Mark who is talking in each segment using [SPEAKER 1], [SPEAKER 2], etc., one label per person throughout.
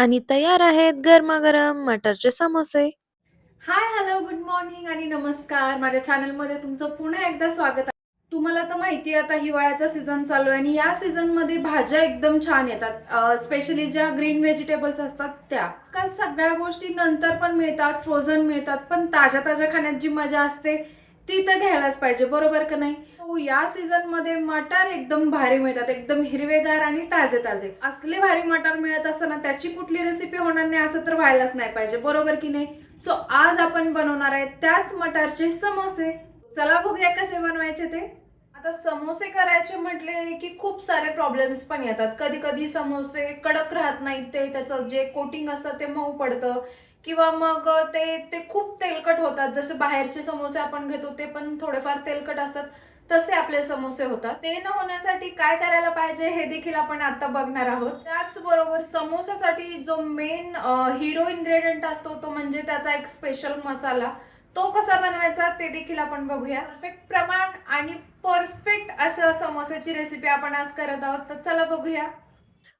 [SPEAKER 1] आणि तयार आहेत गरमागरम मटरचे समोसे.
[SPEAKER 2] हाय, हॅलो, गुड मॉर्निंग आणि नमस्कार. माझ्या चॅनलमध्ये तुमचं पुन्हा एकदा स्वागत आहे. तुम्हाला तर माहिती आहे आता हिवाळ्याचा सीझन चालू आहे आणि या सीझनमध्ये भाज्या एकदम छान येतात. स्पेशली ज्या ग्रीन व्हेजिटेबल्स असतात त्या. आजकाल सगळ्या गोष्टी नंतर पण मिळतात, फ्रोझन मिळतात, पण ताज्या ताज्या खाण्यात जी मजा असते ती तर घ्यायलाच पाहिजे, बरोबर का नाही? हो, या सीझनमध्ये मटार एकदम भारी मिळतात, एकदम हिरवेगार आणि ताजे ताजे. असले भारी मटार मिळत असताना त्याची कुठली रेसिपी होणार नाही असं तर व्हायलाच नाही पाहिजे, बरोबर की नाही? सो आज आपण बनवणार आहे त्याच मटारचे समोसे. चला बघूया कसे बनवायचे ते. आता समोसे करायचे म्हटले की खूप सारे प्रॉब्लेम्स पण येतात. कधी कधी समोसे कडक राहत नाहीत, ते त्याचं जे कोटिंग असतं ते मऊ पडतं किंवा मग ते ते खूप तेलकट होतात. जसे बाहेरचे समोसे आपण घेतो ते पण थोडेफार तेलकट असतात. तसे आपले समोसे होतात. ते न होण्यासाठी काय करायला पाहिजे हे देखील आपण आता बघणार आहोत. त्याचबरोबर समोसासाठी जो मेन हिरो इन्ग्रेडियंट असतो तो म्हणजे त्याचा एक स्पेशल मसाला. तो कसा बनवायचा ते देखील आपण बघूया. परफेक्ट प्रमाण आणि परफेक्ट अशा समोस्याची रेसिपी आपण आज करत आहोत. तर चला बघूया.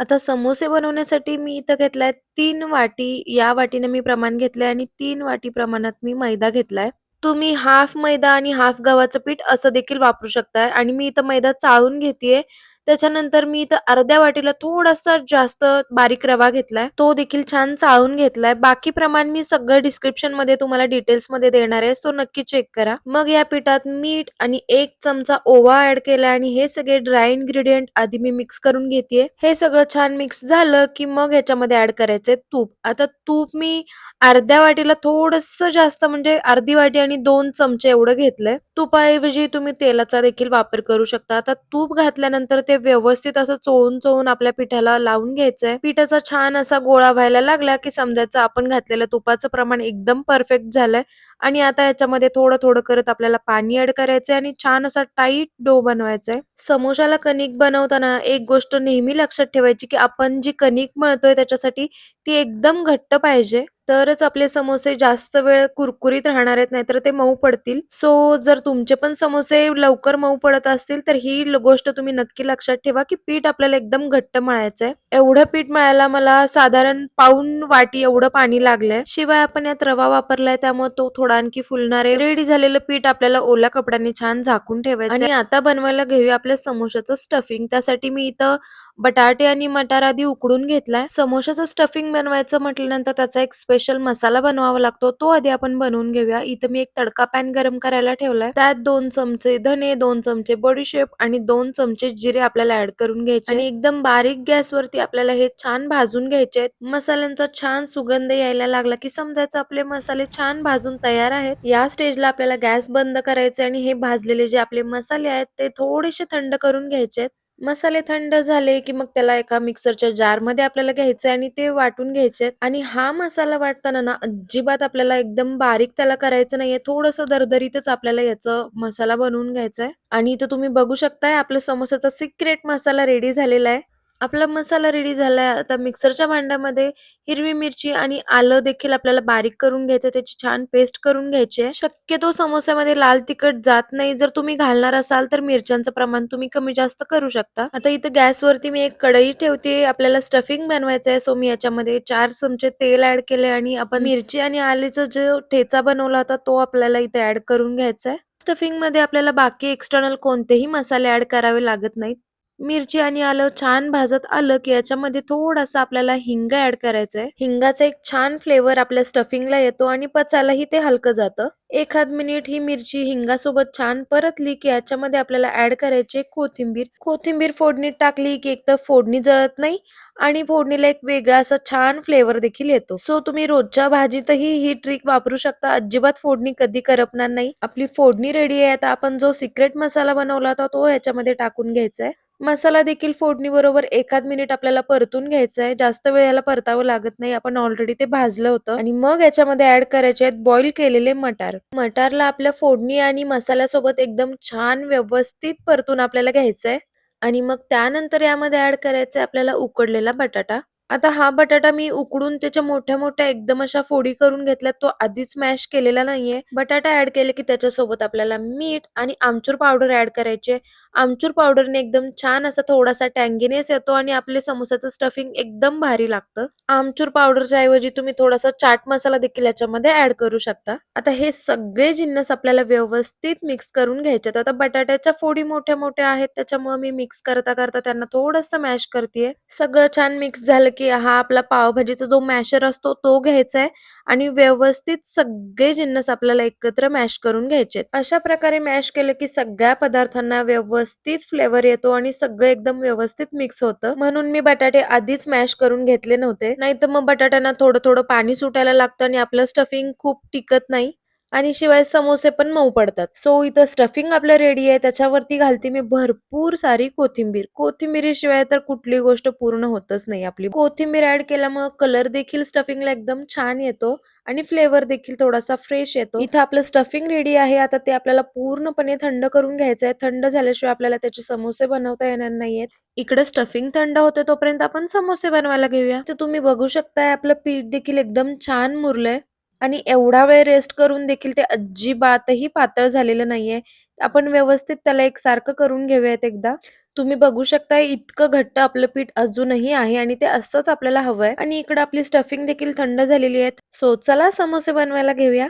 [SPEAKER 1] आता समोसे बनवण्यासाठी मी इथं घेतलाय तीन वाटी. या वाटीने मी प्रमाण घेतलंय आणि तीन वाटी प्रमाणात मी मैदा घेतलाय. तुम्ही हाल्फ मैदा आणि हाल्फ गव्हाचं पीठ असं देखील वापरू शकताय आणि मी इथं मैदा चाळून घेतेय. त्याच्यानंतर मी इथं अर्ध्या वाटीला थोडासा जास्त बारीक रवा घेतलाय. तो देखील छान चाळून घेतलाय. बाकी प्रमाण मी सगळं डिस्क्रिप्शनमध्ये तुम्हाला डिटेल्समध्ये देणार आहे. सो नक्की चेक करा. मग या पिठात मीठ आणि एक चमचा ओवा ऍड केलाय आणि हे सगळे ड्राय इन्ग्रीडियंट आधी मी मिक्स करून घेतेय. हे सगळं छान मिक्स झालं की मग ह्याच्यामध्ये ऍड करायचंय तूप. आता तूप मी अर्ध्या वाटीला थोडस जास्त म्हणजे अर्धी वाटी आणि दोन चमचे एवढं घेतलंय. तुपाऐवजी तुम्ही तेलाचा देखील वापर करू शकता. आता तूप घातल्यानंतर ते ते व्यवस्थित असं चोळून-चोळून आपल्या पिठाला लावून घ्यायचंय. पिठाचा छान असा गोळा व्हायला लागला की समजायचं आपण घातलेलं तुपाचं प्रमाण एकदम परफेक्ट झालंय आणि आता याच्यामध्ये थोडं-थोडं करत आपल्याला पाणी ऍड करायचंय आणि छान असा टाईट डो बनवायचा आहे समोशाला कणिक बनवताना एक गोष्ट नेहमी लक्षात ठेवायची की आपण जी कणिक मळतोय त्याच्यासाठी ती एकदम घट्ट पाहिजे. तरच आपले समोसे जास्त वेळ कुरकुरीत राहणार आहेत, नाहीतर ते मऊ पडतील. सो जर तुमचे पण समोसे लवकर मऊ पडत असतील तर ही गोष्ट तुम्ही नक्की लक्षात ठेवा की पीठ आपल्याला एकदम घट्ट मळायचंय. एवढं पीठ मळायला मला साधारण पाऊन वाटी एवढं पाणी लागलंय. शिवाय आपण यात रवा वापरलाय त्यामुळे तो थोडा आणखी फुलणार आहे. रेडी झालेलं पीठ आपल्याला ओल्या कपड्यांनी छान झाकून ठेवायचं आणि आता बनवायला घेऊया आपल्या समोशाचं स्टफिंग. त्यासाठी मी इथं बटाटे आणि मटार आधी उकडून घेतलाय. समोशाचं स्टफिंग बनवायचं म्हटल्यानंतर त्याचा एक स्पेशल मसाला बनवावा लागतो. तो आधी आपण बनवून घेऊया. इथं मी एक तडका पॅन गरम करायला ठेवलाय. त्यात 2 चमचे धने, 2 चमचे बडीशेप आणि 2 चमचे जिरे आपल्याला ॲड करून घ्यायचे आणि एकदम बारीक गॅसवरती आपल्याला हे छान भाजून घ्यायचे. मसाल्यांचा छान सुगंध यायला लागला की समजायचं आपले मसाले छान भाजून तयार आहेत. या स्टेजला आपल्याला गॅस बंद करायचे आणि हे भाजलेले जे आपले मसाले आहेत ते थोडेसे थंड करून घ्यायचे आहेत. मसाले थंड झाले की मग त्याला एका मिक्सरच्या जारमध्ये आपल्याला घ्यायचे आणि ते वाटून घ्यायचे आणि हा मसाला वाटताना ना अजिबात आपल्याला एकदम बारीक त्याला करायचं नाहीये. थोडंसं दरदरीतच आपल्याला याचं मसाला बनवून घ्यायचाय आणि इथं तुम्ही बघू शकताय आपल्या समोसाचा सिक्रेट मसाला रेडी झालेला आहे. आपला मसाला रेडी झालाय. आता मिक्सरच्या भांड्यामध्ये हिरवी मिरची आणि आलं देखील आपल्याला बारीक करून घ्यायचं त्याची छान पेस्ट करून घ्यायची आहे. शक्यतो समोस्यामध्ये लाल तिखट जात नाही. जर तुम्ही घालणार असाल तर मिरच्यांचं प्रमाण तुम्ही कमी जास्त करू शकता. आता इथं गॅसवरती मी एक कढई ठेवते आपल्याला स्टफिंग बनवायचं आहे सो मी याच्यामध्ये 4 चमचे तेल ॲड केले आणि आपण मिरची आणि आलेचा जो ठेचा बनवला होता तो आपल्याला इथे ॲड करून घ्यायचा आहे. स्टफिंगमध्ये आपल्याला बाकी एक्स्टर्नल कोणतेही मसाले ॲड करावे लागत नाहीत. मिरची आणि आलं छान भाजत आलं की याच्यामध्ये थोडासा आपल्याला हिंग ऍड करायचा आहे हिंगाचा एक छान फ्लेवर आपल्या स्टफिंगला येतो आणि पचायलाही ते हलकं जातं. एखाद मिनिट ही मिरची हिंगासोबत छान परतली की याच्यामध्ये आपल्याला ऍड करायची कोथिंबीर. कोथिंबीर फोडणीत टाकली की एक तर फोडणी जळत नाही आणि फोडणीला एक वेगळा असा छान फ्लेवर देखील येतो. सो तुम्ही रोजच्या भाजीतही ही ट्रिक वापरू शकता. अजिबात फोडणी कधी करपणार नाही. आपली फोडणी रेडी आहे. आता आपण जो सिक्रेट मसाला बनवला होता तो ह्याच्यामध्ये टाकून घ्यायचा आहे. मसाला देखील फोडणीबरोबर एखाद मिनिट आपल्याला परतून घ्यायचा आहे. जास्त वेळ याला परतावं लागत नाही. आपण ऑलरेडी ते भाजलं होतं आणि मग याच्यामध्ये ऍड करायचे आहेत बॉईल केलेले मटार. मटारला आपल्या फोडणी आणि मसाल्यासोबत एकदम छान व्यवस्थित परतून आपल्याला घ्यायचंय आणि मग त्यानंतर यामध्ये ऍड करायचंय आपल्याला उकडलेला बटाटा. आता हा बटाटा मी उकडून त्याच्या मोठ्या-मोठ्या एकदम अशा फोडी करून घेतल्यात. तो आधीच मॅश केलेला नाहीये. बटाटा ऍड केले की त्याच्यासोबत आपल्याला मीठ आणि आमचूर पावडर ऍड करायची आमचूर पावडरने एकदम छान असा थोडासा टँगिनेस येतो आणि आपले समोसाचं स्टफिंग एकदम भारी लागतं. आमचूर पावडरच्या ऐवजी तुम्ही थोडासा चाट मसाला देखील याच्यामध्ये ऍड करू शकता. आता हे सगळे जिन्नस आपल्याला व्यवस्थित मिक्स करून घ्यायचे आता बटाट्याच्या फोडी मोठ्या मोठ्या आहेत त्याच्यामुळे मी मिक्स करता करता त्यांना थोडस मॅश करतेय. सगळं छान मिक्स झालं की हा आपला पावभाजीचा जो मॅशर असतो तो घ्यायचा आहे आणि व्यवस्थित सगळे जिन्नस आपल्याला एकत्र मॅश करून घ्यायचे अशा प्रकारे मॅश केलं की सगळ्या पदार्थांना व्यवस्थित फ्लेवर येतो आणि सगळं एकदम व्यवस्थित मिक्स होतं. म्हणून मी बटाटे आधीच मॅश करून घेतले नव्हते. नाहीतर मग बटाट्यांना थोडं थोडं पाणी सुटायला लागतं आणि आपलं स्टफिंग खूप टिकत नाही. आणि शिवाय समोसे पण मऊ पडतात. सो इथं स्टफिंग आपलं रेडी आहे. त्याच्यावरती घालते मी भरपूर सारी कोथिंबीर. कोथिंबीरीशिवाय तर कुठली गोष्ट पूर्ण होतच नाही आपली. कोथिंबीर ऍड केल्यामुळे कलर देखील स्टफिंगला एकदम छान येतो आणि फ्लेवर देखील थोडासा फ्रेश येतो. इथं आपलं स्टफिंग रेडी आहे. आता ते आपल्याला पूर्णपणे थंड करून घ्यायचं आहे. थंड झाल्याशिवाय आपल्याला त्याचे समोसे बनवता येणार नाहीयेत. इकडे स्टफिंग थंड होते तोपर्यंत आपण समोसे बनवायला घेऊया. तर तुम्ही बघू शकताय आपलं पीठ देखील एकदम छान मुरलंय. आणि एवढा वेळ रेस्ट करून देखील ते अजिबातही पातळ झालेलं नाहीये. आपण व्यवस्थित त्याला एकसारखं करून घेऊयात एकदा. तुम्ही बघू शकता इतकं घट्ट आपलं पीठ अजूनही आहे आणि ते असंच आपल्याला हवंय. आणि इकडे आपली स्टफिंग देखील थंड झालेली आहे. सो चला समोसे बनवायला घेऊया.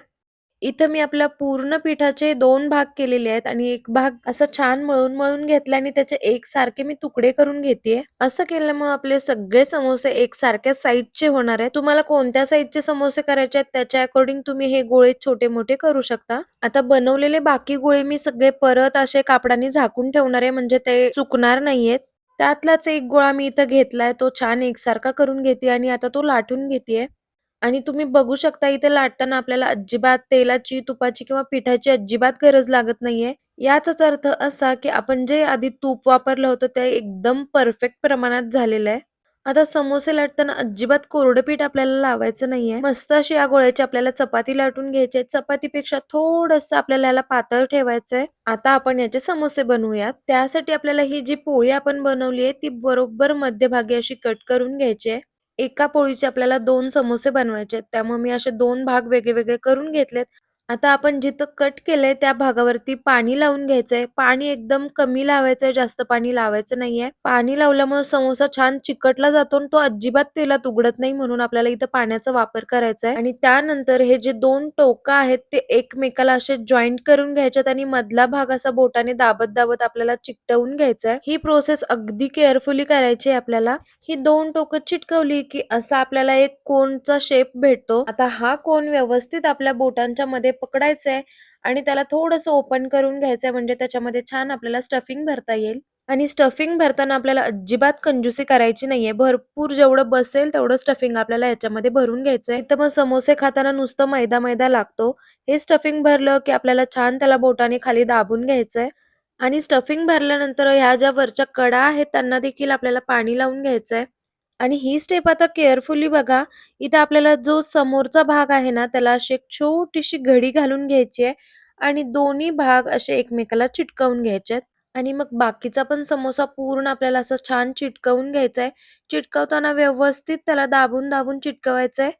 [SPEAKER 1] इथं मी आपल्या पूर्ण पिठाचे दोन भाग केलेले आहेत आणि एक भाग असं छान मळून मळून घेतला आणि त्याचे एक सारखे मी तुकडे करून घेतेय. असं केल्यामुळे आपले सगळे समोसे एक सारख्या साईजचे होणार आहेत. तुम्हाला कोणत्या साईजचे समोसे करायचे आहेत त्याच्या अकॉर्डिंग तुम्ही हे गोळे छोटे मोठे करू शकता. आता बनवलेले बाकी गोळे मी सगळे परत असे कापडाने झाकून ठेवणार आहे म्हणजे ते चुकणार नाहीयेत. त्यातलाच एक गोळा मी इथं घेतलाय तो छान एकसारखा करून घेते आणि आता तो लाटून घेतेय. आणि तुम्ही बघू शकता इथे लाटताना आपल्याला अजिबात तेलाची तुपाची किंवा पिठाची अजिबात गरज लागत नाहीये. याचाच अर्थ असा की आपण जे आधी तूप वापरलं होतं ते एकदम परफेक्ट प्रमाणात झालेलं आहे. आता समोसे लाटताना अजिबात कोरडं पीठ आपल्याला लावायचं नाहीये. मस्त अशी या गोळ्याची आपल्याला चपाती लाटून घ्यायची आहे. चपातीपेक्षा थोडस आपल्याला याला पातळ ठेवायचंय आता आपण याचे समोसे बनवूयात. त्यासाठी आपल्याला ही जी पोळी आपण बनवली आहे ती बरोबर मध्यभागी अशी कट करून घ्यायची आहे. एका पोळीचे आपल्याला दोन समोसे बनवायचे आहेत. त्यामुळे मी असे दोन भाग वेगळे वेगळे करून घेतलेत. आता आपण जिथं कट केलंय त्या भागावरती पाणी लावून घ्यायचंय. पाणी एकदम कमी लावायचंय जास्त पाणी लावायचं नाहीये. पाणी लावल्यामुळे समोसा छान चिकटला जातो आणि तो अजिबात तेलात उघडत नाही म्हणून आपल्याला इथं पाण्याचा वापर करायचा आहे आणि त्यानंतर हे जे दोन टोकं आहेत ते एकमेकाला असे जॉईंट करून घ्यायच्यात आणि मधला भाग असा बोटाने दाबत दाबत आपल्याला चिकटवून घ्यायचा आहे ही प्रोसेस अगदी केअरफुली करायची आहे आपल्याला. ही दोन टोकं चिटकवली की असा आपल्याला एक कोनचा शेप भेटतो. आता हा कोन व्यवस्थित आपल्या बोटांच्या मध्ये पकडायचंय आणि त्याला थोडंसं ओपन करून घ्यायचंय म्हणजे त्याच्यामध्ये छान आपल्याला स्टफिंग भरता येईल. आणि स्टफिंग भरताना आपल्याला अजिबात कंजूसी करायची नाहीये. भरपूर जेवढं बसेल तेवढं स्टफिंग आपल्याला याच्यामध्ये भरून घ्यायचंय. तर मग समोसे खाताना नुसतं मैदा मैदा लागतो. हे स्टफिंग भरलं की आपल्याला छान त्याला बोटाने खाली दाबून घ्यायचंय. आणि स्टफिंग भरल्यानंतर ह्या ज्या वरच्या कडा आहेत त्यांना देखील आपल्याला पाणी लावून घ्यायचंय. आणि ही स्टेप आता केअरफुली बघा. इथे आपल्याला जो समोरचा भाग आहे ना त्याला अशी एक छोटीशी घडी घालून घ्यायची आहे आणि दोन्ही भाग असे एकमेकाला चिटकवून घ्यायचे आहेत. आणि मग बाकीचा पण समोसा पूर्ण आपल्याला असं छान चिटकवून घ्यायचा आहे. चिटकवताना व्यवस्थित त्याला दाबून दाबून चिटकवायचं आहे.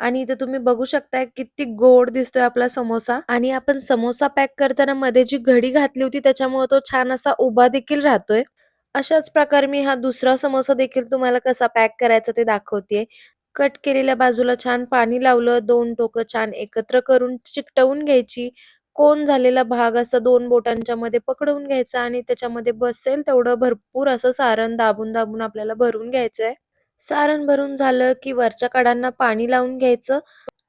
[SPEAKER 1] आणि इथे तुम्ही बघू शकताय किती गोड दिसतोय आपला समोसा. आणि आपण समोसा पॅक करताना मध्ये जी घडी घातली होती त्याच्यामुळे तो छान असा उभा देखील राहतोय. अशाच प्रकारे मी हा दुसरा समोसा देखील तुम्हाला कसा पॅक करायचा ते दाखवतेय. कट केलेल्या बाजूला छान पाणी लावलं दोन टोकं छान एकत्र करून चिकटवून घ्यायची. कोन झालेला भाग असा दोन बोटांच्या मध्ये पकडून घ्यायचा आणि त्याच्यामध्ये बसेल तेवढं भरपूर असं सारण दाबून दाबून आपल्याला भरून घ्यायचंय. सारण भरून झालं की वरच्या कडांना पाणी लावून घ्यायचं.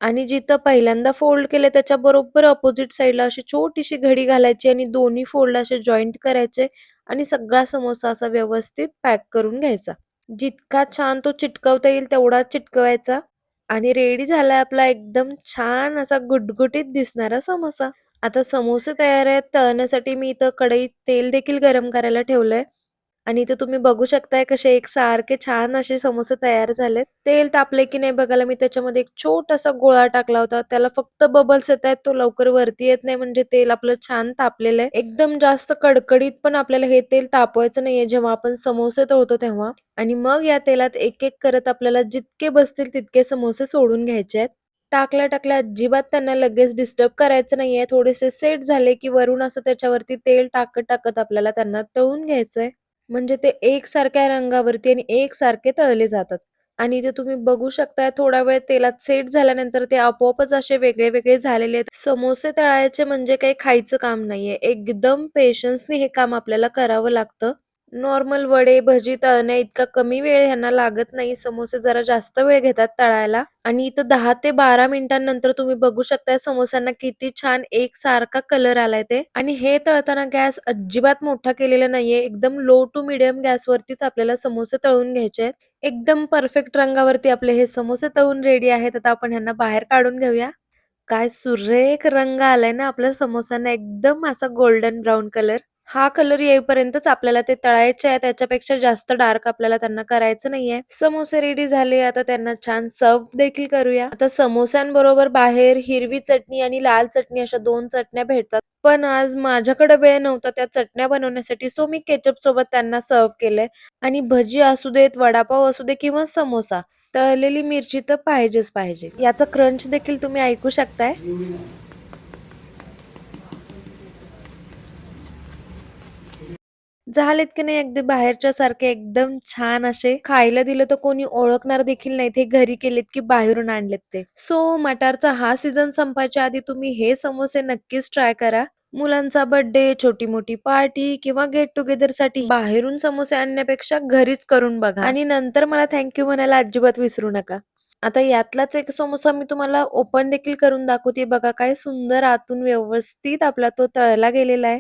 [SPEAKER 1] आणि जिथं पहिल्यांदा फोल्ड केले त्याच्या बरोबर अपोजिट साईडला अशी छोटीशी घडी घालायची आणि दोन्ही फोल्ड असे जॉईंट करायचे आणि सगळा समोसा असा व्यवस्थित पॅक करून घ्यायचा. जितका छान तो चिटकवता येईल तेवढा चिटकवायचा आणि रेडी झालाय आपला एकदम छान असा गुटगुटीत दिसणारा समोसा. आता समोसे तयार आहेत तळण्यासाठी मी इथं कढईत तेल देखील गरम करायला ठेवलंय. आणि इथे तुम्ही बघू शकताय कसे एक सारखे छान असे समोसे तयार झालेत. तेल तापले की नाही बघायला मी त्याच्यामध्ये एक छोटासा गोळा टाकला होता. त्याला फक्त बबल्स येत आहेत तो लवकर वरती येत नाही म्हणजे तेल आपलं छान तापलेलं आहे. एकदम जास्त कडकडीत पण आपल्याला हे तेल तापवायचं नाहीये जेव्हा आपण समोसे तळतो तेव्हा. आणि मग या तेलात एक एक करत आपल्याला जितके बसतील तितके समोसे सोडून घ्यायचे आहेत. टाकल्या टाकल्या अजिबात त्यांना लगेच डिस्टर्ब करायचं नाहीये. थोडेसे सेट झाले, की वरून असं त्याच्यावरती तेल टाकत, टाकत आपल्याला त्यांना तळून घ्यायचंय. म्हणजे ते एकसारख्या रंगावरती आणि एकसारखे तळले जातात. आणि इथे तुम्ही बघू शकताय थोडा वेळ तेलात सेट झाल्यानंतर ते आपोआपच असे वेगळे वेगळे झालेले आहेत. समोसे तळायचे म्हणजे काही खायचं काम नाहीये. एकदम पेशन्सने हे काम आपल्याला करावं लागतं. नॉर्मल वडे, भजी तळण्या इतका कमी वेळ ह्यांना लागत नाही. समोसे जरा जास्त वेळ घेतात तळायला आणि इथं दहा ते 12 मिनिटांनंतर तुम्ही बघू शकताय समोस्यांना किती छान एक सारखा कलर आलाय ते आणि हे तळताना गॅस अजिबात मोठा केलेला नाहीये. एकदम लो टू मीडियम गॅसवरतीच आपल्याला समोसे तळून घ्यायचे आहेत. एकदम परफेक्ट रंगावरती आपले हे समोसे तळून रेडी आहेत. आता आपण ह्यांना बाहेर काढून घेऊया. काय सुरेख रंग आलाय ना आपल्या समोस्यांना एकदम असा गोल्डन ब्राउन कलर. हा कलर येईपर्यंतच आपल्याला ते तळायचे आहे. त्याच्यापेक्षा जास्त डार्क आपल्याला त्यांना करायचं नाहीये. समोसे रेडी झाले. आता त्यांना छान सर्व देखील करूया. आता समोस्यांबरोबर बाहेर हिरवी चटणी आणि लाल चटणी अशा दोन चटण्या भेटतात. पण आज माझ्याकडे वेळ नव्हता त्या चटण्या बनवण्यासाठी सो मी केचप सोबत त्यांना सर्व्ह केलंय आणि भजी असू देत, वडापाव असू दे किंवा समोसा तळलेली मिरची तर पाहिजेच पाहिजे. याचा क्रंच देखील तुम्ही ऐकू शकताय. झालेत की नाही अगदी बाहेरच्या सारखे एकदम छान असे खायला दिलं तर कोणी ओळखणार देखील नाही ते घरी केलेत की बाहेरून आणलेत ते. सो मटारचा हा सीझन संपायच्या आधी तुम्ही हे समोसे नक्कीच ट्राय करा. मुलांचा बर्थडे, छोटी-मोठी पार्टी किंवा गेट टुगेदरसाठी बाहेरून समोसे आणण्यापेक्षा घरीच करून बघा आणि नंतर मला थँक यू म्हणायला अजिबात विसरू नका. आता यातलाच एक समोसा मी तुम्हाला ओपन देखील करून दाखवते. बघा काय सुंदर आतून व्यवस्थित आपला तो तळला गेलेला आहे.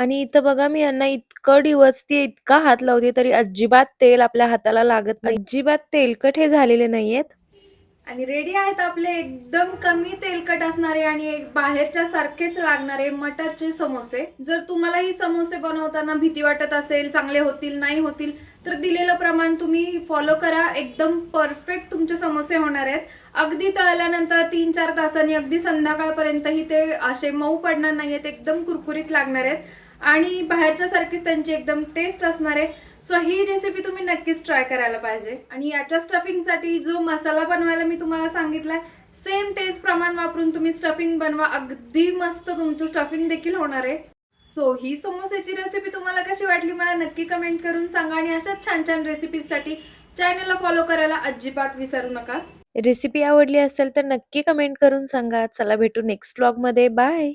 [SPEAKER 1] आणि इथं बघा मी यांना इतकं डिवचतेय, इतका हात लावते तरी अजिबात तेल आपल्या हाताला लागत नाही. अजिबात तेलकट हे झालेले नाहीयेत.
[SPEAKER 2] आणि रेडी आहेत आपले एकदम कमी तेलकट असणारे आणि एक बाहेरच्या सारखेच लागणारे मटरचे समोसे. जर तुम्हालाही समोसे बनवताना भीती वाटत असेल चांगले होतील नाही होतील तर दिलेलं प्रमाण तुम्ही फॉलो करा. एकदम परफेक्ट तुमचे समोसे होणार आहेत. अगदी तळल्यानंतर तीन चार तासांनी अगदी संध्याकाळपर्यंतही ते असे मऊ पडणार नाहीयेत. एकदम कुरकुरीत लागणार आहेत. आणि बाहेरच्या सारखीच त्यांची एकदम टेस्ट असणार आहे. सो ही रेसिपी तुम्ही नक्कीच ट्राय करायला पाहिजे. आणि याच्या स्टफिंगसाठी जो मसाला बनवायला मी तुम्हाला सांगितलाय सेम टेस्ट प्रमाण वापरून तुम्ही स्टफिंग बनवा. अगदी मस्त तुमचं स्टफिंग देखील होणार आहे. सो ही समोस्याची रेसिपी तुम्हाला कशी वाटली मला नक्की कमेंट करून सांगा. आणि अशाच छान छान रेसिपीजसाठी चॅनलला फॉलो करायला अजिबात विसरू नका.
[SPEAKER 1] रेसिपी आवडली असेल तर नक्की कमेंट करून सांगा. चला भेटू नेक्स्ट ब्लॉगमध्ये बाय.